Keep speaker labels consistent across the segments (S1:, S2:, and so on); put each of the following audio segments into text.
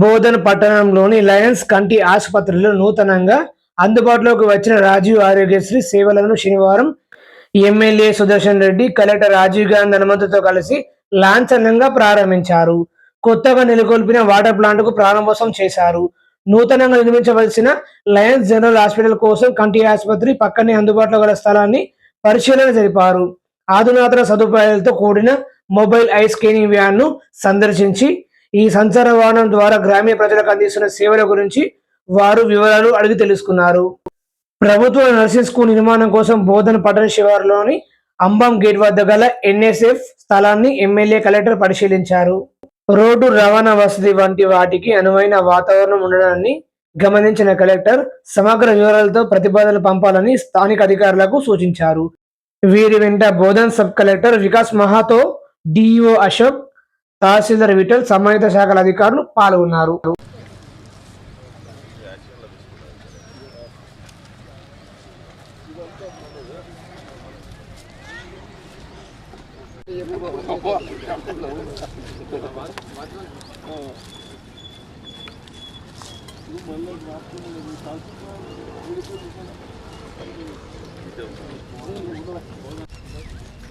S1: బోధన్ పట్టణంలోని లయన్స్ కంటి ఆసుపత్రిలో నూతనంగా అందుబాటులోకి వచ్చిన రాజీవ్ ఆరోగ్యశ్రీ సేవలను శనివారం ఎమ్మెల్యే సుదర్శన్ రెడ్డి కలెక్టర్ రాజీవ్ గాంధీ అనుమతితో కలిసి లాంఛనంగా ప్రారంభించారు. కొత్తగా నెలకొల్పిన వాటర్ ప్లాంట్కు ప్రారంభోత్సవం చేశారు. నూతనంగా నిర్మించవలసిన లయన్స్ జనరల్ హాస్పిటల్ కోసం కంటి ఆసుపత్రి పక్కనే అందుబాటులో గల స్థలాన్ని పరిశీలన జరిపారు. ఆధునాతన సదుపాయాలతో కూడిన మొబైల్ ఐ స్కేనింగ్ వ్యాన్ను సందర్శించి ఈ సంచార వాహనం ద్వారా గ్రామీణ ప్రజలకు అందిస్తున్న సేవల గురించి వారు వివరాలు అడిగి తెలుసుకున్నారు. ప్రభుత్వ నర్సింగ్ స్కూల్ నిర్మాణం కోసం బోధన పట్టణ శివారులోని అంబం గేట్ వద్ద గల ఎన్ఎస్ఎఫ్ స్థలాన్ని ఎమ్మెల్యే కలెక్టర్ పరిశీలించారు. రోడ్డు రవాణా వసతి వంటి వాటికి అనువైన వాతావరణం ఉండడాన్ని గమనించిన కలెక్టర్ సమగ్ర వివరాలతో ప్రతిపాదనలు పంపాలని స్థానిక అధికారులకు సూచించారు. వీరి వెంట Bodhan sub collector Vikas Mahato DEO Ashok తహసీల్దార్ విఠల్ సంబంధిత శాఖల అధికారులు పాల్గొన్నారు.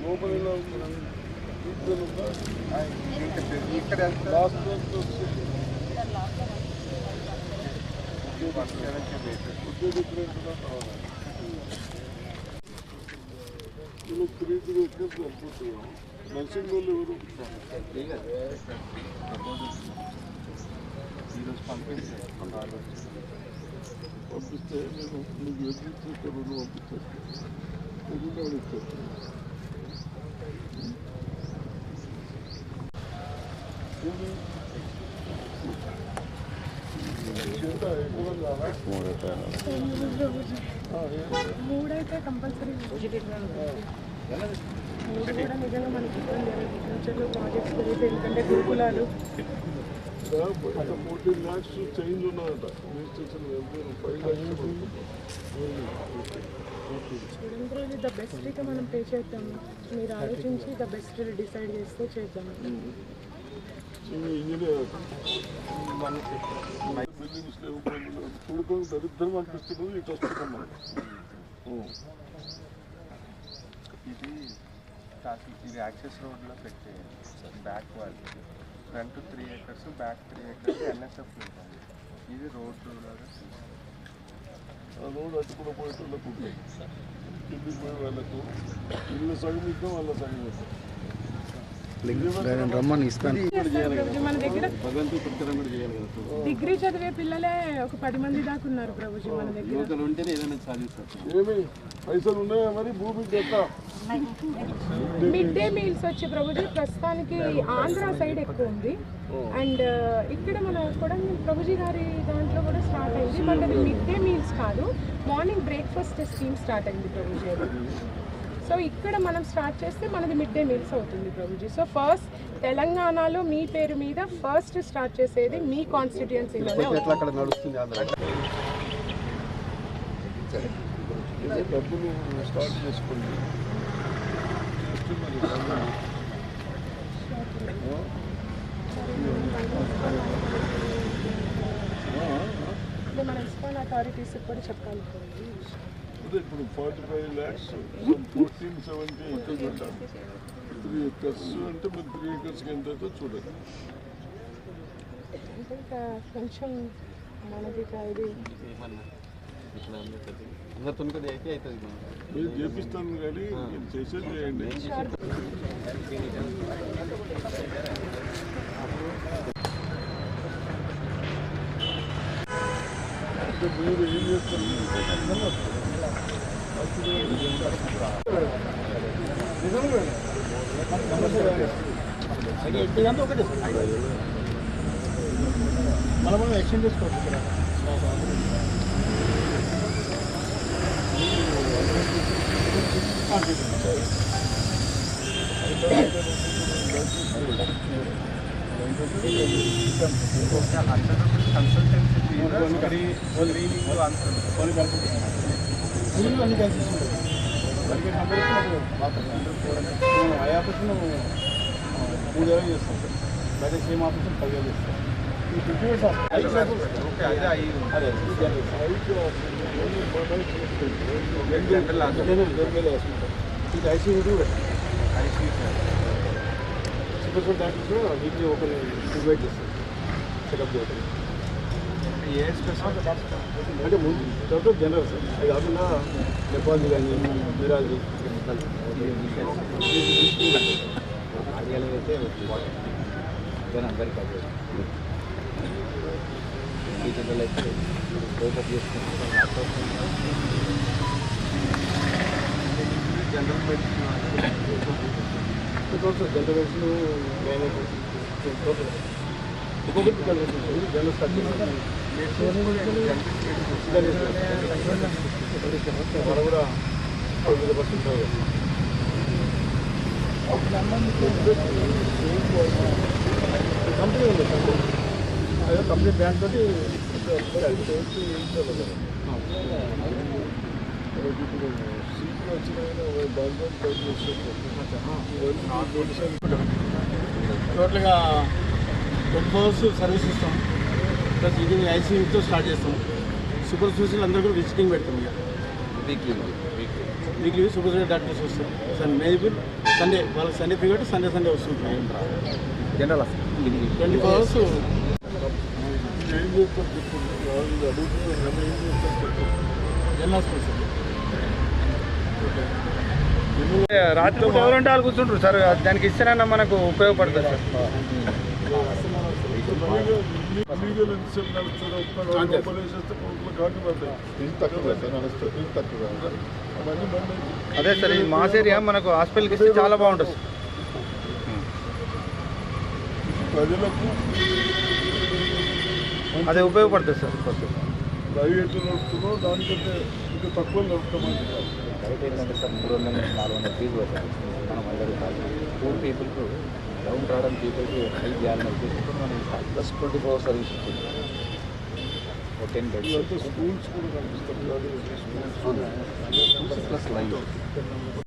S2: లోపలిలో ఇక్కడ లాస్ట్ నర్సింగ్ వాళ్ళు ఎవరు పంపిస్తే నేను మీకు ఎదురు రెండు పంపిస్తాను. ఎదురు ఇస్తాను
S3: మూడైతే కంపల్సరీ మూడు కూడా నిజంగా మనకి ఇబ్బంది ఫ్యూచర్లో ప్రాజెక్ట్స్ పెరిగితే ఎందుకంటే గురుకులాలు
S2: ఫోర్టీన్ ల్యాక్స్ చేంజ్ ఉన్నదట రిజిస్ట్రేషన్ ఫైవ్ ల్యాక్స్
S3: రోజు ద బెస్ట్ అయితే మనం పే చేద్దాం. మీరు ఆలోచించి ద బెస్ట్ డిసైడ్ చేస్తే చేద్దాం.
S2: కొడుకు దరిద్రం అనిపిస్తున్నది ఇటు వస్తున్నాం
S4: ఇది కాకి ఇది యాక్సెస్ రోడ్లో పెట్టేయండి బ్యాక్ వాళ్ళు front three acres back three acres NSF ఉంటుంది ఇది రోడ్డు
S2: ఆ రోడ్ అటు కూడా పోయేటోళ్ళకు ఉంటుంది కిందికి వాళ్ళకు ఇల్లు సగం ఇద్దాం వాళ్ళ సగం ఇద్దాం
S3: డిగ్రీ చదివే పిల్లలే ఒక పది మంది దాకా ఉన్నారు ప్రభుజీ మన దగ్గర.
S2: ఏమి? పైసలు ఉన్నాయా మరి? ఎట్ట
S3: మిడ్ డే మీల్స్ వచ్చి ప్రభుజీ ప్రస్తుతానికి ఆంధ్ర సైడ్ ఎక్కువ ఉంది. అండ్ ఇక్కడ మన కొడంగల్ ప్రభుజీ గారి దాంట్లో కూడా స్టార్ట్ అయింది. బట్ అది మిడ్ డే మీల్స్ కాదు. మార్నింగ్ బ్రేక్ఫాస్ట్ స్కీమ్ స్టార్ట్ అయింది ప్రభుజీ అది సో ఇక్కడ మనం స్టార్ట్ చేస్తే మనది మిడ్ డే మీల్స్ అవుతుంది ప్రభుజీ. సో ఫస్ట్ తెలంగాణలో మీ పేరు మీద ఫస్ట్ స్టార్ట్ చేసేది మీ కాన్స్టిట్యుయెన్సీలోనే
S2: డబ్బులు స్టార్ట్ చేసుకోండి.
S3: అంటే మన ఇస్కాన్ అథారిటీస్ కూడా చెప్పాలి.
S2: ఇప్పుడు forty five lakhs fourteen seventy అంటారు. త్రీ ఎకర్స్ అంటే మీరు త్రీ ఎకర్స్కి ఎంత అయితే
S3: కొంచెం మనది ఇక ఇది
S2: మీరు చేపిస్తాను కానీ చేసేది చేయండి. మీరు ఏం చేస్తారు
S5: మనం మనం ఎక్స్చేంజ్ చేసుకోవచ్చు ఇక్కడ మూడు వేలు చేస్తాం బయట సేమ్ ఆపరేషన్ పదివేలు చేస్తాం ఈ ఫిఫ్టీ ఇయర్స్
S4: ఓకే అదే ఐదు
S5: అదే
S4: జనరల్
S5: ఇది ICU
S4: IC
S5: super special doctors weekly open invite చేస్తారు చెకప్ చేస్తారు
S4: ఏ స్పెషల్
S5: అంటే ముందు తర్వాత జనరల్ సార్ అది కాకుండా నెపాలజీ కానీ మిరాలజీ
S6: అయితే అందరికీ అదే ఈ బ్రేకప్ చేసుకుంటున్నాం
S4: general medicine
S5: total general gynaec ఒక్కొక్కటి జనరల్ జనరల్ మనం కూడా ఐదు పర్సెంట్ కంపెనీ ఉంది కంపెనీ అదే కంపెనీ బ్యాంక్ తోటి టోటల్గా ట్వంటీ అవర్స్ సర్వీస్ ఇస్తాం. ప్లస్ ఇది ఐసీయూతో స్టార్ట్ చేస్తాం. సూపర్ స్పెషల్ అందరూ కూడా విజిటింగ్ పెడతాం ఇక.
S6: Weekly weekly
S5: weekly super special doctors వస్తారు. సండే మేబీ సండే వాళ్ళకి సండే ఫ్రీ కాబట్టి సండే సండే వస్తుంటాయి.
S6: జనరల్
S5: ట్వంటీ ఫోర్ అవర్స్
S2: ఏం వాళ్ళు అడుగుతున్నారు ఏం
S4: రాత్రి ఎవరంటే వాళ్ళు కూర్చుంటారు సార్ దానికి ఇస్తేనన్నా మనకు ఉపయోగపడుతుంది సార్ అదే సార్ ఈ మాస్ ఏరియా మనకు హాస్పిటల్కి ఇస్తే చాలా బాగుంటుంది సార్.
S2: ప్రజలకు
S4: అదే ఉపయోగపడుతుంది సార్.
S2: ప్రైవేట్ నడుస్తున్నాం దానికంటే ఇంకా తక్కువ నడుపుతామని
S6: బయట ఏంటంటే సార్ మూడు వందల నుంచి నాలుగు వందల ఫీజు పడుతుంది మనం అందరూ పూర్ పీపుల్కు డౌన్ రావడం పీపుల్కి హెల్ప్ చేయాలని ఉద్దేశంతో మనం ప్లస్ ట్వంటీ ఫోర్ సర్వీస్ ఇస్తుంది ఒక టెన్ బెడ్స్
S2: స్కూల్స్ కూడా
S6: ప్లస్ లైవ్